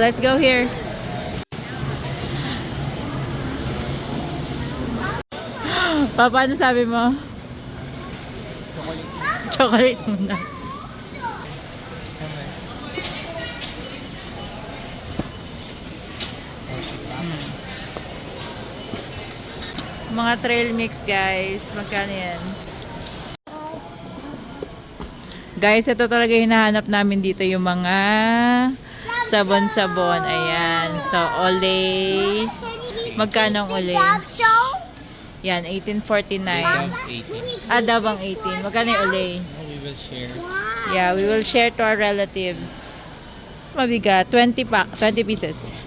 let's go here. Papa, ano sabi mo? Chocolate muna. Mga trail mix guys. Magkano yan? Guys, ito talaga hinahanap namin dito yung mga sabon-sabon. Ayan. So, Olay. Magkano ang show? Yan, 1849. 80. Ah, dabang 18. Magkano yung Olay? We will share. Yeah, we will share to our relatives. Mabigat. 20 pa. 20 pieces.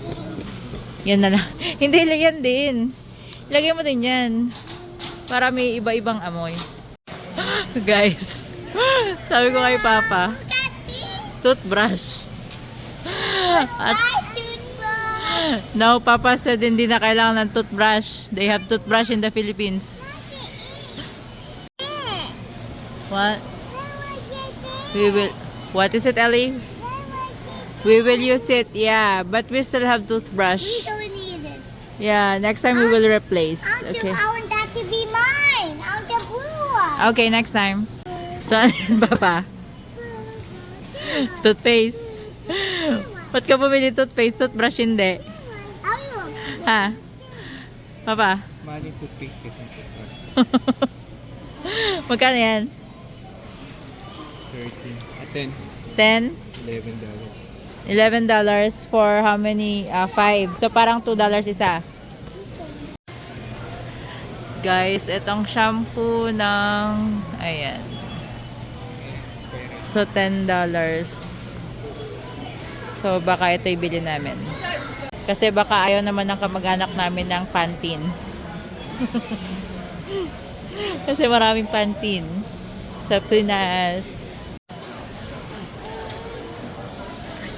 Yan na lang. Hindi, yan din. Lagyan mo din yan. Para may iba-ibang amoy. Guys. Sabi ko kay Papa, toothbrush. At now, Papa said hindi na kailangan ng toothbrush. They have toothbrush in the Philippines. What? We will... What is it, Ellie? We will use it, yeah. But we still have We toothbrush. don't need it. Yeah, next time we will replace. Okay. I want that to be mine. I want the blue one. Okay, next time. So, Papa? Toothpaste. Ba't ka bumili toothpaste? Toothbrush hindi. Ha? Papa? Money toothpaste kasi. Magkano yan? 13. At 10. 10? 11 dollars. $11 for how many? Uh, five. So, parang $2 isa. Guys, itong shampoo ng... Ayan. So, $10. So, baka ito ibili namin. Kasi baka ayaw naman ng kamag-anak namin ng Pantene. Kasi maraming Pantene sa Pinas.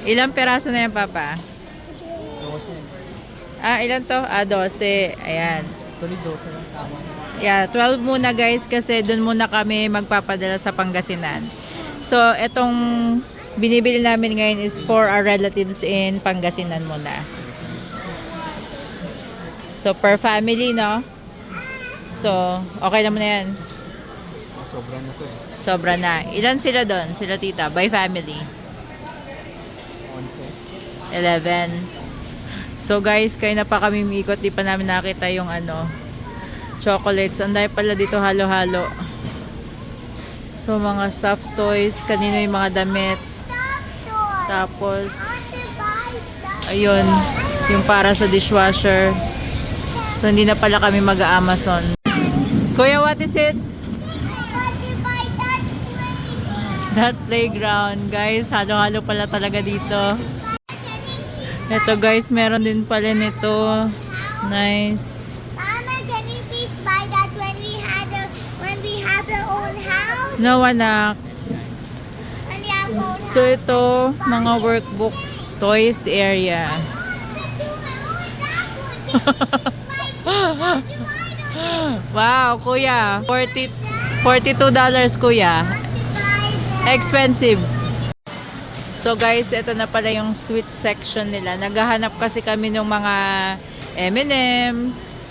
Ilang peraso na yan, Papa? Ah, ilan to? Ah, 12. Ayan. Actually, 12 lang tama. Yeah, 12 muna guys kasi doon muna kami magpapadala sa Pangasinan. So, itong binibili namin ngayon is for our relatives in Pangasinan muna. So, per family, no? So, okay naman na yan. Sobrang na to eh. Sobra na. Ilan sila doon? Sila tita? By family? 11. 11. So guys, kayo na pa kami umikot, di pa namin nakita yung ano, chocolates. Ang dami pala dito halo-halo. So mga stuffed toys, kanino yung mga damit. Tapos, ayun, yung para sa dishwasher. So hindi na pala kami mag-Amazon. Kuya, what is it? That playground, guys. Halo-halo pala talaga dito. Ito guys, meron din pala nito. Nice. No, anak. When we have our own So ito, mga workbooks, toys area. Wow, kuya. 40, $42 kuya. Expensive. So guys, ito na pala yung sweet section nila. Naghahanap kasi kami ng mga M&M's.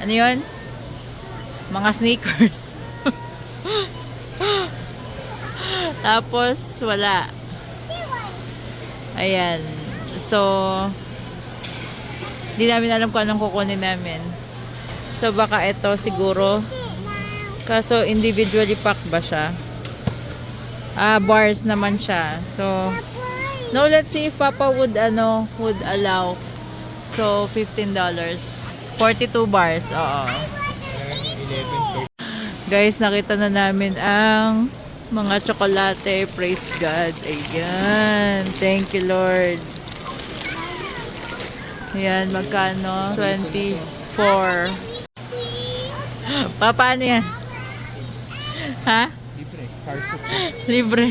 Ano yun? Mga sneakers. Tapos, wala. Ayan. So, hindi namin alam kung anong kukunin namin. So, baka ito siguro. Kaso, individually packed ba siya? Ah, bars naman siya. So, no, let's see if Papa would, ano, would allow. So, $15. 42 bars, oo. 11. Guys, nakita na namin ang mga tsokolate. Praise God. Ayan. Thank you, Lord. Ayan, magkano? 24. Pa, paano yan? Ha? Libre. Libre.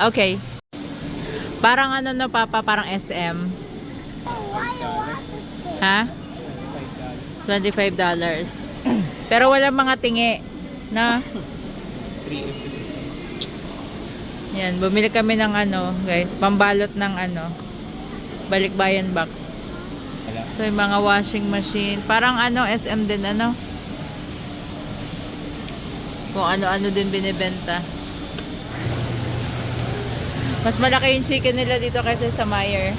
Okay. Parang ano no, Papa? Parang SM. Ha? $25. Pero wala mga tingi. Na? 3M kasi. Yan, bumili kami ng ano, guys, pambalot ng ano, balikbayan box. So, yung mga washing machine, parang ano, SM din, ano? Kung ano-ano din binibenta. Mas malaki yung chicken nila dito kaysa sa Meyer.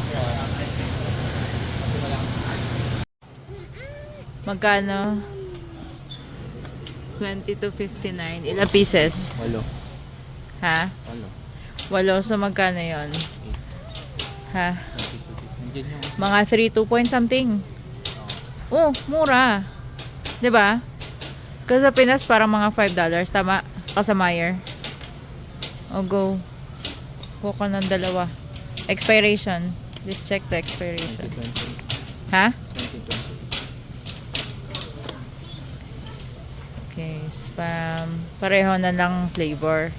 Magkano? 20 to 59. Ilang pieces? Walo. Ha? Walo. Walo. So, magkano yon Ha? Mga 3, 2 point something. Oh, mura. 'Di ba? Kasi sa Pinas parang mga 5 dollars. Tama? Kasamayer. O go. Kuha ka ng dalawa. Expiration. Let's check the expiration. 2020. Ha? 2020. Okay, spam. Pareho na lang flavor.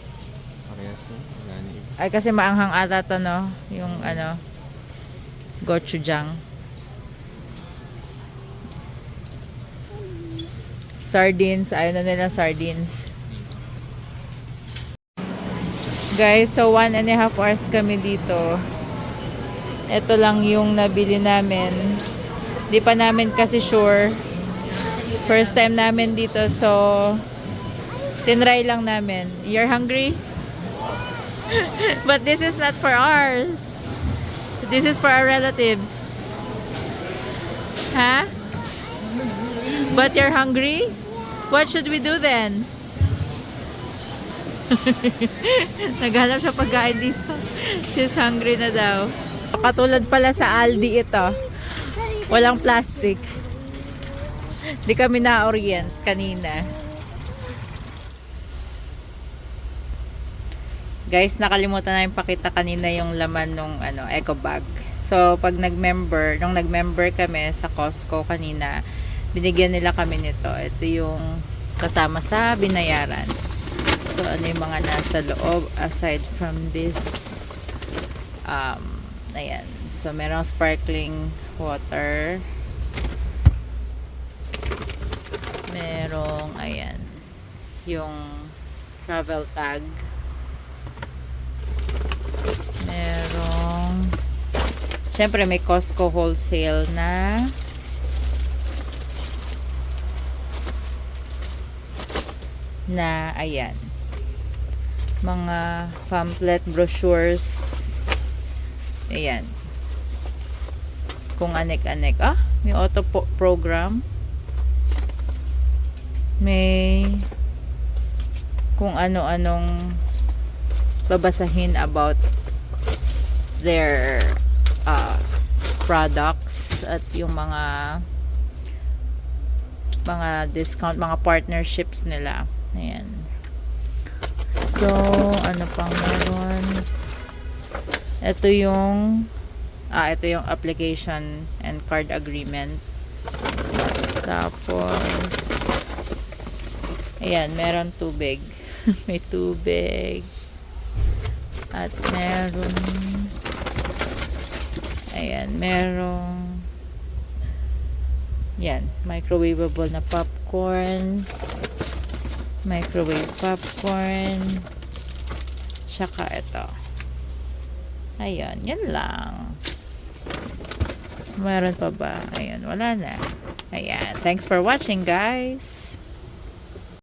Parehas. Wala na yun. Ay, kasi maanghang ata to, no? Yung ano, gochujang. Sardines. Ayaw na nila sardines. Guys, so one and a half hours kami dito. Ito lang yung nabili namin. Di pa namin kasi sure. First time namin dito, so tinry lang namin. You're hungry? But this is not for ours. This is for our relatives. Huh? But you're hungry? What should we do then? Naghanap siya pagkain dito. She's hungry na daw. Katulad pala sa Aldi ito. Walang plastic. Di kami na-orient kanina. Guys, nakalimutan na yung pakita kanina yung laman nung ano, eco bag. So, pag nag-member, nung nag-member kami sa Costco kanina, binigyan nila kami nito. Ito yung kasama sa binayaran. So, ano yung mga nasa loob aside from this um, ayan. So, merong sparkling water. Merong, ayan, yung travel tag. Merong Siyempre may Costco wholesale na. Na ayan mga pamphlet brochures ayan. Kung anek-anek ah may auto program may kung ano-anong babasahin about their uh, products at yung mga mga discount, mga partnerships nila. Ayan. So, ano pang meron? Ito yung ah, ito yung application and card agreement. Tapos ayan, meron tubig. May tubig. At meron Ayan, merong yan, microwavable na popcorn microwave popcorn tsaka ito ayun, yan lang meron pa ba? ayun, wala na ayan, thanks for watching guys